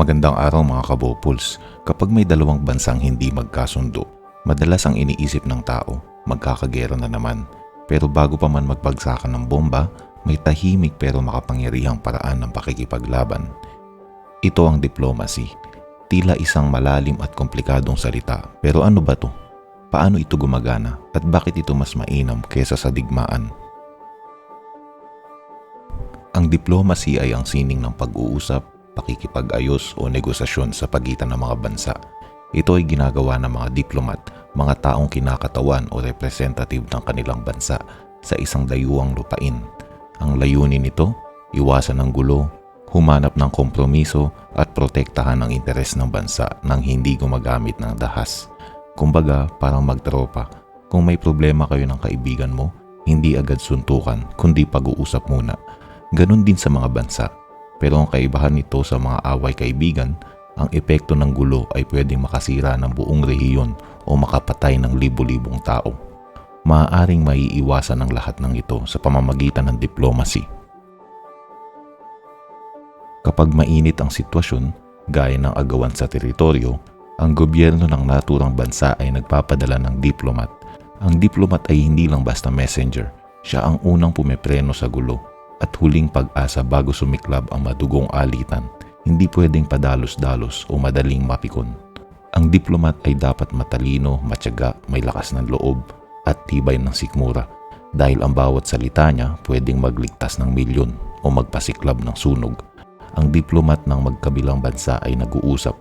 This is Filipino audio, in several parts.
Magandang araw mga kabopuls. Kapag may dalawang bansang hindi magkasundo, madalas ang iniisip ng tao, magkakagera na naman. Pero bago pa man magbagsakan ng bomba, may tahimik pero makapangyarihang paraan ng pakikipaglaban. Ito ang diplomacy. Tila isang malalim at komplikadong salita. Pero ano ba to? Paano ito gumagana at bakit ito mas mainam kesa sa digmaan? Ang diplomacy ay ang sining ng pag-uusap, pakikipag-ayos o negosasyon sa pagitan ng mga bansa. Ito ay ginagawa ng mga diplomat, mga taong kinakatawan o representative ng kanilang bansa sa isang dayuhang lupain. Ang layunin nito, iwasan ng gulo, humanap ng kompromiso at protektahan ang interes ng bansa nang hindi gumagamit ng dahas. Kumbaga, parang magtropa. Kung may problema kayo ng kaibigan mo, hindi agad suntukan, kundi pag-uusap muna. Ganon din sa mga bansa. Pero ang kaibahan nito sa mga away kaibigan, ang epekto ng gulo ay pwedeng makasira ng buong rehiyon o makapatay ng libo-libong tao. Maaaring maiiwasan ang lahat ng ito sa pamamagitan ng diplomacy. Kapag mainit ang sitwasyon, gaya ng agawan sa teritoryo, ang gobyerno ng naturang bansa ay nagpapadala ng diplomat. Ang diplomat ay hindi lang basta messenger, siya ang unang pumepreno sa gulo at huling pag-asa bago sumiklab ang madugong alitan. Hindi pwedeng padalos-dalos o madaling mapikon. Ang diplomat ay dapat matalino, matyaga, may lakas ng loob at tibay ng sikmura dahil ang bawat salita niya pwedeng magligtas ng milyon o magpasiklab ng sunog. Ang diplomat ng magkabilang bansa ay nag-uusap.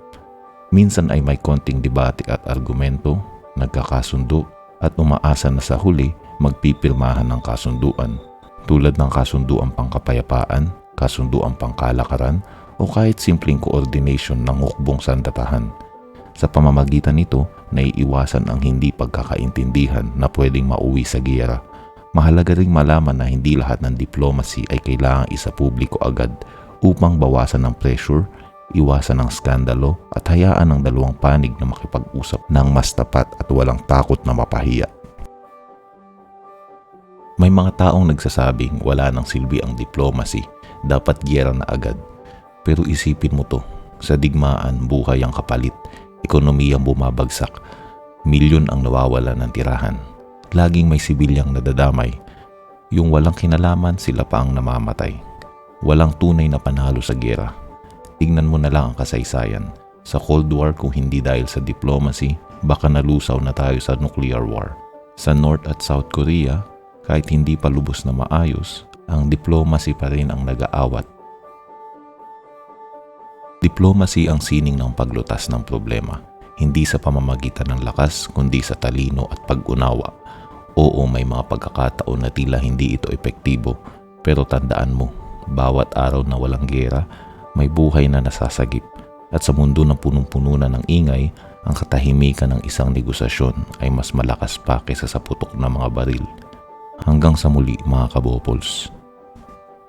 Minsan ay may konting debate at argumento, nagkakasundo at umaasa na sa huli magpipirmahan ng kasunduan tulad ng kasunduan pangkapayapaan, kasunduan pangkalakaran o kahit simpleng coordination ng hukbong sandatahan. Sa pamamagitan nito, naiiwasan ang hindi pagkakaintindihan na pwedeng mauwi sa giyera. Mahalaga ring malaman na hindi lahat ng diplomacy ay kailangang isa publiko agad upang bawasan ng pressure, iwasan ng skandalo at hayaan ng dalawang panig na makipag-usap ng mas tapat at walang takot na mapahiya. May mga taong nagsasabing wala nang silbi ang diplomacy, dapat giyera na agad. Pero isipin mo to, sa digmaan buhay ang kapalit, ekonomiyang bumabagsak, milyon ang nawawala ng tirahan. Laging may sibilyang nadadamay. Yung walang kinalaman sila pa ang namamatay. Walang tunay na panalo sa giyera. Tingnan mo na lang ang kasaysayan. Sa Cold War kung hindi dahil sa diplomacy, baka nalusaw na tayo sa nuclear war. Sa North at South Korea, kahit hindi pa lubos na maayos, ang diplomacy pa rin ang nag-aawat. Diplomacy ang sining ng paglutas ng problema, hindi sa pamamagitan ng lakas kundi sa talino at pag-unawa. Oo, may mga pagkakataon na tila hindi ito epektibo, pero tandaan mo, bawat araw na walang gera, may buhay na nasasagip. At sa mundo ng punong-puno na ng ingay, ang katahimikan ng isang negosasyon ay mas malakas pa kaysa sa putok ng mga baril. Hanggang sa muli mga kabopols.